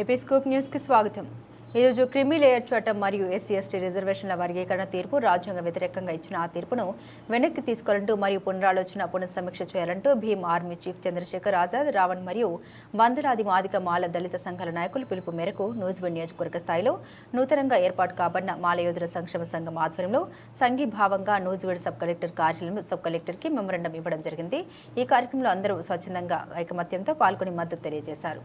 AP scoop news స్వాగతం. ఈరోజు క్రిమి లేయర్ చట్టం మరియు ఎస్సీ ఎస్టీ రిజర్వేషన్ల వర్గీకరణ తీర్పు రాజ్యాంగ వ్యతిరేకంగా ఇచ్చిన ఆ తీర్పును వెనక్కి తీసుకోవాలంటూ మరియు పునరాలోచన పునఃసమీక్ష చేయాలంటూ భీమ్ ఆర్మీ చీఫ్ చంద్రశేఖర్ ఆజాద్ రావణ్ మరియు వందలాది మాదిక మాల దళిత సంఘాల నాయకులు పిలుపు మేరకు నూజివీడ్ నియోజకవర్గ స్థాయిలో నూతనంగా ఏర్పాటు కాబడిన మాలయోధుల సంక్షేమ సంఘం ఆధ్వర్యంలో సంఘీభావంగా నూజివీడ్ సబ్ కలెక్టర్ కార్యాలయం సబ్ కలెక్టర్కి మెమరండం ఇవ్వడం జరిగింది. ఈ కార్యక్రమంలో అందరూ స్వచ్ఛందంగా ఐకమత్యంతో పాల్గొని మద్దతు తెలియజేశారు.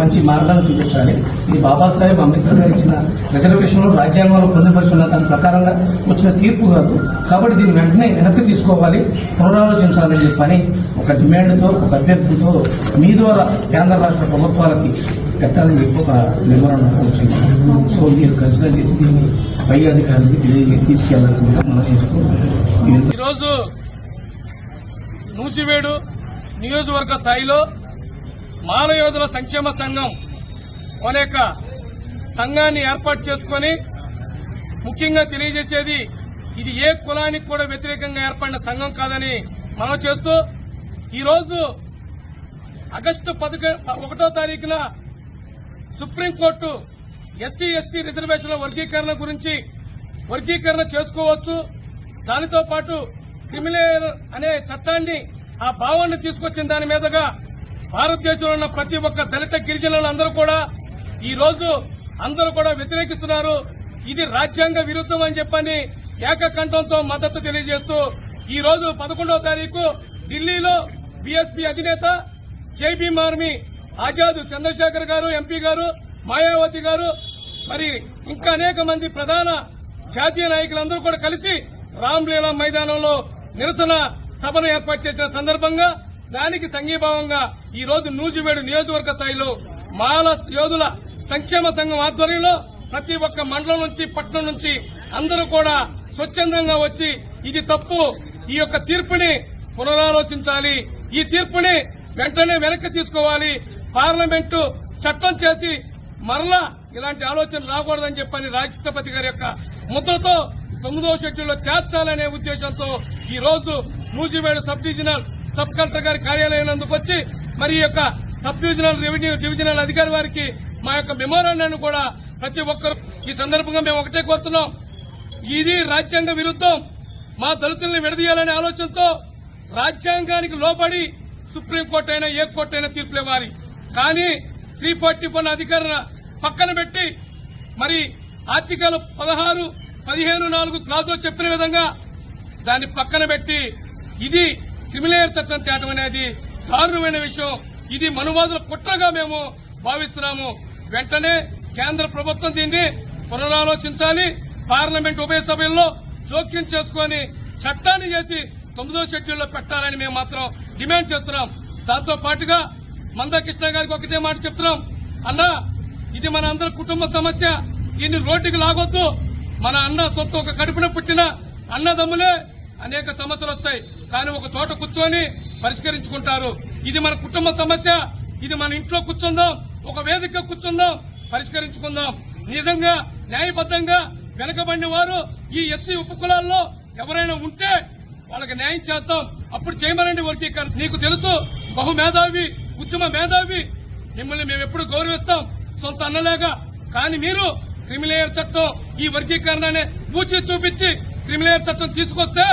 మంచి మార్గాలు చూపించాలి. ఇది బాబాసాహెబ్ అంబేద్కర్ గారు ఇచ్చిన రిజర్వేషన్లు రాజ్యాంగంలో పొందుపరుచున్న దాని ప్రకారంగా వచ్చిన తీర్పు కాదు. కాబట్టి దీన్ని వెంటనే వెనక్కి తీసుకోవాలి పునరాలోచించాలని చెప్పని ఒక డిమాండ్తో ఒక అభ్యర్థితో మీ ద్వారా కేంద్ర రాష్ట్ర ప్రభుత్వాలకి పెట్టాలని చెప్పి ఒక నిర్మాణం వచ్చింది. సో మీరు కన్సిడర్ చేసి దీన్ని పై అధికారులకి తీసుకెళ్ళాల్సిందిగా మనం చేస్తున్నాం ఈరోజు నూసివేడు నియోజకవర్గ స్థాయిలో మానయోధుల సంక్షేమ సంఘం అనేక సంఘాన్ని ఏర్పాటు చేసుకొని ముఖ్యంగా తెలియజేసేది ఇది ఏ కులానికి కూడా వ్యతిరేకంగా ఏర్పడిన సంఘం కాదని మనం చేస్తూ ఈరోజు ఆగస్టు పదకొ ఒకటో తారీఖున సుప్రీంకోర్టు ఎస్సీ ఎస్టీ రిజర్వేషన్ల వర్గీకరణ గురించి వర్గీకరణ చేసుకోవచ్చు. దానితో పాటు క్రిమినల్ అనే చట్టాన్ని ఆ భావాన్ని తీసుకొచ్చిన దాని మీదుగా భారతదేశంలో ఉన్న ప్రతి ఒక్క దళిత గిరిజనులు అందరూ కూడా ఈ రోజు అందరూ కూడా వ్యతిరేకిస్తున్నారు. ఇది రాజ్యాంగ విరుద్ధం అని చెప్పని ఏకకంఠంతో మద్దతు తెలియజేస్తూ ఈ రోజు పదకొండవ తారీఖు ఢిల్లీలో బీఎస్పీ అధినేత జైబీ మార్మి ఆజాద్ చంద్రశేఖర్ గారు ఎంపీ గారు మాయావతి గారు మరి ఇంకా అనేక మంది ప్రధాన జాతీయ నాయకులందరూ కూడా కలిసి రామ్లీలా మైదానంలో నిరసన సభను ఏర్పాటు చేసిన సందర్భంగా దానికి సంఘీభావంగా ఈ రోజు నూజివేడు నియోజకవర్గ స్థాయిలో మాల యోధుల సంక్షేమ సంఘం ఆధ్వర్యంలో ప్రతి ఒక్క మండలం నుంచి పట్టణం నుంచి అందరూ కూడా స్వచ్ఛందంగా వచ్చి ఇది తప్పు. ఈ యొక్క తీర్పుని పునరాలోచించాలి. ఈ తీర్పుని వెంటనే వెనక్కి తీసుకోవాలి. పార్లమెంటు చట్టం చేసి మరలా ఇలాంటి ఆలోచన రాకూడదని చెప్పని రాష్ట్రపతి గారి యొక్క ముద్రతో తొమ్మిదవ షెడ్యూల్లో చేర్చాలనే ఉద్దేశంతో ఈ రోజు Nuzvid sub divisional sub collector గారి కార్యాలయం నందుకు వచ్చి మరి యొక్క సబ్ డివిజనల్ రెవెన్యూ డివిజనల్ అధికారి వారికి మా యొక్క మెమోరాండాన్ని కూడా ప్రతి ఒక్కరు ఈ సందర్భంగా మేము ఒకటే కోరుతున్నాం. ఇది రాజ్యాంగ విరుద్ధం. మా దళితుల్ని విడదీయాలనే ఆలోచనతో రాజ్యాంగానికి లోబడి సుప్రీంకోర్టు అయినా ఏ కోర్టు అయినా తీర్పులేవారి కానీ త్రీ ఫార్టీ వన్ అధికారుల పక్కన పెట్టి మరి ఆర్టికల్ పదహారు పదిహేను నాలుగు క్లాసులో చెప్పిన విధంగా దాన్ని పక్కన పెట్టి ఇది క్రిమినల్ చట్టం తేటం అనేది దారుణమైన విషయం. ఇది మనువాదుల కుట్రగా మేము భావిస్తున్నాము. వెంటనే కేంద్ర ప్రభుత్వం దీన్ని పునరాలోచించాలి. పార్లమెంట్ ఉభయ సభల్లో జోక్యం చేసుకుని చట్టాన్ని చేసి తొమ్మిదో షెడ్యూల్లో పెట్టాలని మేము మాత్రం డిమాండ్ చేస్తున్నాం. దాంతో పాటుగా మందకృష్ణ గారికి ఒకటే మాట చెప్తున్నాం. అన్నా ఇది మన అందరి కుటుంబ సమస్య. దీన్ని రోడ్డుకి లాగొద్దు. మన అన్న సొత్తు ఒక కడుపున పుట్టిన అన్నదమ్ములే అనేక సమస్యలు వస్తాయి. కానీ ఒక చోట కూర్చొని పరిష్కరించుకుంటారు. ఇది మన కుటుంబ సమస్య. ఇది మన ఇంట్లో కూర్చుందాం. ఒక వేదిక కూర్చుందాం. పరిష్కరించుకుందాం. నిజంగా న్యాయబద్ధంగా వెనకబడిన వారు ఈ ఎస్సీ ఉపకులాల్లో ఎవరైనా ఉంటే వాళ్ళకి న్యాయం చేద్దాం. అప్పుడు చేయమనండి వర్గీకరణ. నీకు తెలుసు బహు మేధావి ఉద్యమ మేధావి. మిమ్మల్ని మేము ఎప్పుడు గౌరవిస్తాం. సొంత అన్నలేగా. కానీ మీరు క్రిమిలేయర్ చట్టం ఈ వర్గీకరణాన్ని మూచి చూపించి క్రిమిలేయర్ చట్టం తీసుకొస్తే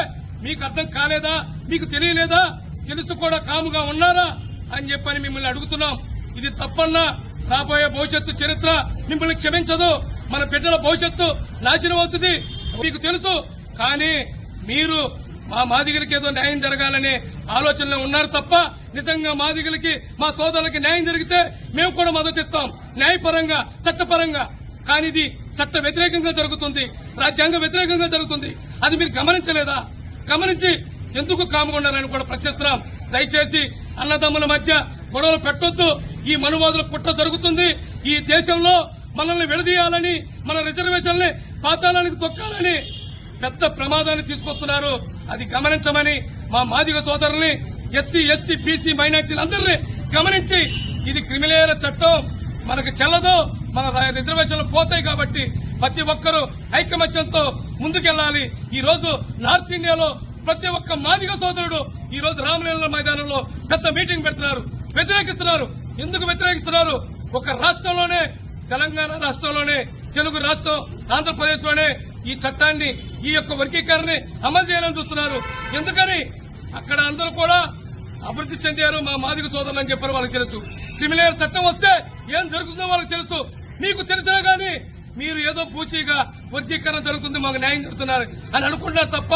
మీకు అర్థం కాలేదా? మీకు తెలియలేదా? తెలుసు కూడా కాముగా ఉన్నారా? అని చెప్పని మిమ్మల్ని అడుగుతున్నాం. ఇది తప్పన్నా. రాబోయే భవిష్యత్తు చరిత్ర మిమ్మల్ని క్షమించదు. మన బిడ్డల భవిష్యత్తు నాశనం అవుతుంది. మీకు తెలుసు. కానీ మీరు మా మాదిగలకి ఏదో న్యాయం జరగాలనే ఆలోచనలో ఉన్నారు తప్ప నిజంగా మాదిగలకి మా సోదరులకి న్యాయం జరిగితే మేము కూడా మద్దతిస్తాం న్యాయపరంగా చట్టపరంగా కానీ ఇది చట్ట వ్యతిరేకంగా జరుగుతుంది రాజ్యాంగ వ్యతిరేకంగా జరుగుతుంది. అది మీరు గమనించలేదా? గమనించి ఎందుకు కాముకున్నారని కూడా ప్రశ్నిస్తున్నాం. దయచేసి అన్నదమ్ముల మధ్య గొడవలు పెట్టొద్దు. ఈ మనువాదుల కుట్ర జరుగుతుంది. ఈ దేశంలో మనల్ని విడదీయాలని మన రిజర్వేషన్లు పాతాళానికి తొక్కాలని పెద్ద ప్రమాదాన్ని తీసుకొస్తున్నారు. అది గమనించమని మా మాదిగ సోదరుల్ని ఎస్సీ ఎస్టీ బీసీ మైనార్టీలందరినీ గమనించి ఇది క్రిమిలేయర్ చట్టం. మనకు చెల్లదు. మన రిజర్వేషన్లు పోతాయి కాబట్టి ప్రతి ఒక్కరూ ఐకమత్యంతో ముందుకెళ్ళాలి ఈ రోజు నార్త్ ఇండియాలో ప్రతి ఒక్క మాదిగ సోదరుడు ఈ రోజు రామలీల మైదానంలో పెద్ద మీటింగ్ పెడుతున్నారు. వ్యతిరేకిస్తున్నారు. ఎందుకు వ్యతిరేకిస్తున్నారు? ఒక రాష్ట్రంలోనే తెలంగాణ రాష్ట్రంలోనే తెలుగు రాష్ట్రం ఆంధ్రప్రదేశ్లోనే ఈ చట్టాన్ని ఈ యొక్క వర్గీకరణని అమలు చేయాలని చూస్తున్నారు. ఎందుకని? అక్కడ అందరూ కూడా అభివృద్ధి చెందారు మా మాదిగ సోదరులు అని చెప్పారు వాళ్ళకి తెలుసు. క్రిమినల్ చట్టం వస్తే ఏం జరుగుతుందో వాళ్ళకి తెలుసు. మీకు తెలిసినా గానీ మీరు ఏదో పూచీగా వర్గీకరణ జరుగుతుంది మాకు న్యాయం జరుగుతున్నారు అని అనుకుంటున్నారు తప్ప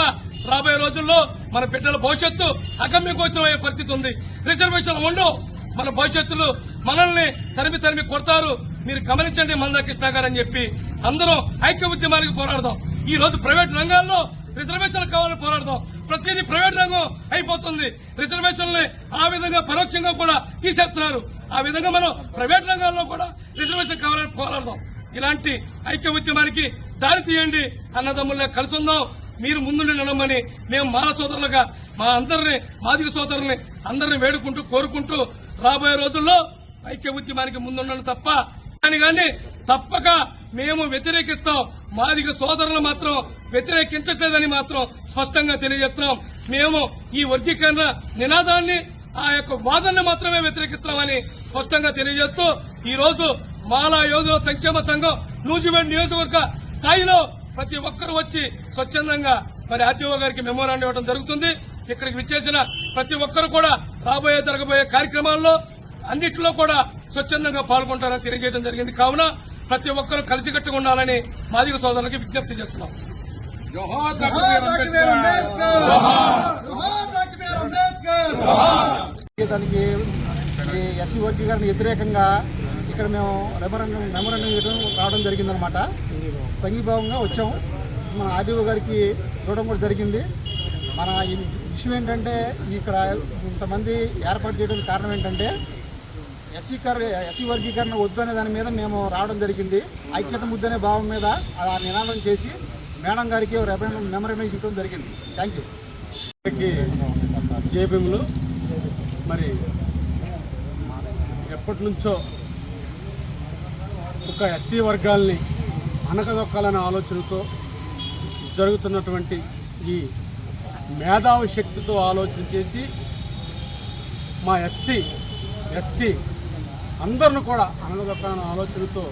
రాబోయే రోజుల్లో మన బిడ్డల భవిష్యత్తు అగమ్యగోచరమయ్యే పరిస్థితి ఉంది. రిజర్వేషన్ ఉండవు. మన భవిష్యత్తులో మనల్ని తరిమి తరిమి కొడతారు. మీరు గమనించండి మందకృష్ణ గారు అని చెప్పి. అందరం ఐక్య ఉద్యమానికి పోరాడదాం. ఈ రోజు ప్రైవేట్ రంగాల్లో రిజర్వేషన్లు కావాలని పోరాడదాం. ప్రతిదీ ప్రైవేట్ రంగం అయిపోతుంది. రిజర్వేషన్లు ఆ విధంగా పరోక్షంగా కూడా తీసేస్తున్నారు. ఆ విధంగా మనం ప్రైవేట్ రంగాల్లో కూడా రిజర్వేషన్ కావాలని పోరాడదాం. ఇలాంటి ఐక్య ఉద్యమానికి దారి తీయండి. అన్నదమ్ముల్ని కలిసి ఉందాం మీరు ముందుండి నడమని మేము మాల సోదరులుగా మా అందరిని మాదిరి సోదరుని అందరిని వేడుకుంటూ కోరుకుంటూ రాబోయే రోజుల్లో ఐక్య ఉద్యమానికి ముందుండను తప్ప కానీ కానీ తప్పక మేము వ్యతిరేకిస్తాం. మాదిగ సోదరులు మాత్రం వ్యతిరేకించట్లేదని మాత్రం స్పష్టంగా తెలియజేస్తున్నాం. మేము ఈ వర్గీకరణ నినాదాన్ని ఆ యొక్క వాదనని మాత్రమే వ్యతిరేకిస్తామని స్పష్టంగా తెలియజేస్తూ ఈ రోజు మాలా యోధుల సంక్షేమ సంఘం నూజివేడ్ నియోజకవర్గ స్థాయిలో ప్రతి ఒక్కరు వచ్చి స్వచ్ఛందంగా మరి ఆర్టీఓ గారికి మెమోరాండం ఇవ్వడం జరుగుతుంది. ఇక్కడికి విచ్చేసిన ప్రతి ఒక్కరు కూడా రాబోయే జరగబోయే కార్యక్రమాల్లో అన్నిట్లో కూడా స్వచ్ఛందంగా పాల్గొంటారని తెలియజేయడం జరిగింది. కావున ప్రతి ఒక్కరూ కలిసికట్టుగా ఉండాలని మాదిగ సోదరులకి విజ్ఞప్తి చేస్తున్నాం. దానికి ఈ ఎస్సీ వర్గీకరణ వ్యతిరేకంగా ఇక్కడ మేము మెమోరండం మెమోరండం ఇవ్వడం రావడం జరిగిందనమాట. సంఘీభావంగా వచ్చాము మన ఆర్డీఓ గారికి ఇవ్వడం కూడా జరిగింది. మన ఈ విషయం ఏంటంటే ఇక్కడ ఇంతమంది ఏర్పాటు చేయడానికి కారణం ఏంటంటే ఎస్సీ కర్ ఎస్సీ వర్గీకరణ వద్దు అనే దాని మీద మేము రావడం జరిగింది. ఐక్యత ముద్దనే భావం మీద ఆ నినాదం చేసి మేడం గారికి మెమరీ ఇవ్వడం జరిగింది. థ్యాంక్ యూ అందరికీ మరి ఎప్పటి నుంచో ఒక ఎస్సీ వర్గాల్ని అనకదొక్కాలనే ఆలోచనతో జరుగుతున్నటువంటి ఈ మేధావి శక్తితో ఆలోచన చేసి మా ఎస్సీ ఎస్టీ అందరిని కూడా అనగదొక్కాలనే ఆలోచనతో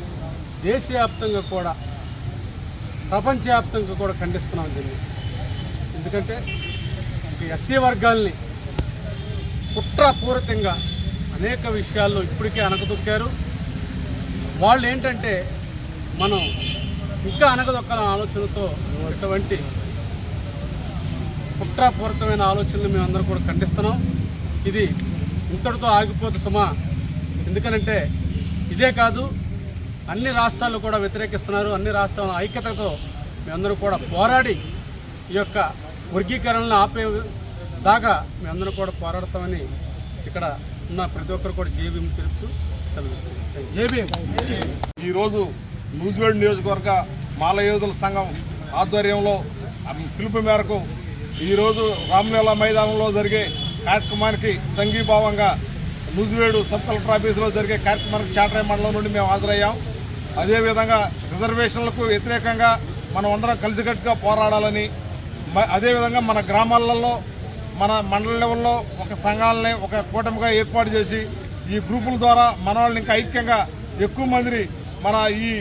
దేశవ్యాప్తంగా కూడా ప్రపంచవ్యాప్తంగా కూడా ఖండిస్తున్నాం దీన్ని. ఎందుకంటే ఎస్సీ వర్గాల్ని కుట్రపూరితంగా అనేక విషయాల్లో ఇప్పటికే అనగదొక్కారు వాళ్ళు ఏంటంటే మనం ఇంకా అనకదొక్కాలనే ఆలోచనతో ఇటువంటి కుట్రపూరితమైన ఆలోచనలు మేము కూడా ఖండిస్తున్నాం. ఇది ఇంతటితో ఆగిపోతే సుమా ఎందుకనంటే ఇదే కాదు అన్ని రాష్ట్రాలు కూడా వ్యతిరేకిస్తున్నారు. అన్ని రాష్ట్రాల ఐక్యతతో మేమందరూ కూడా పోరాడి ఈ యొక్క వర్గీకరణను ఆపే దాకా మేమందరం కూడా పోరాడతామని ఇక్కడ ఉన్న ప్రతి ఒక్కరు కూడా జేబీఎం తెలుపుతూ జేబీఎం. ఈరోజు నూజివేడు నియోజకవర్గ మాలయోధుల సంఘం ఆధ్వర్యంలో పిలుపు మేరకు ఈరోజు రామ్లీలా మైదానంలో జరిగే కార్యక్రమానికి సంఘీభావంగా ముజివేడు సబ్ కలెక్టర్ ఆఫీసులో జరిగే కార్యక్రమానికి చాటరాయ మండలం నుండి మేము హాజరయ్యాం. అదేవిధంగా రిజర్వేషన్లకు వ్యతిరేకంగా మనం అందరం కలిసికట్టుగా పోరాడాలని అదేవిధంగా మన గ్రామాలలో మన మండల లెవెల్లో ఒక సంఘాలని ఒక కూటమిగా ఏర్పాటు చేసి ఈ గ్రూపుల ద్వారా మన వాళ్ళని ఇంకా ఐక్యంగా ఎక్కువ మందిని మన ఈ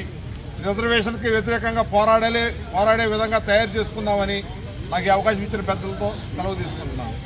రిజర్వేషన్కి వ్యతిరేకంగా పోరాడాలి పోరాడే విధంగా తయారు చేసుకుందామని నాకు అవకాశం ఇచ్చిన పెద్దలతో సెలవు తీసుకుంటున్నాను.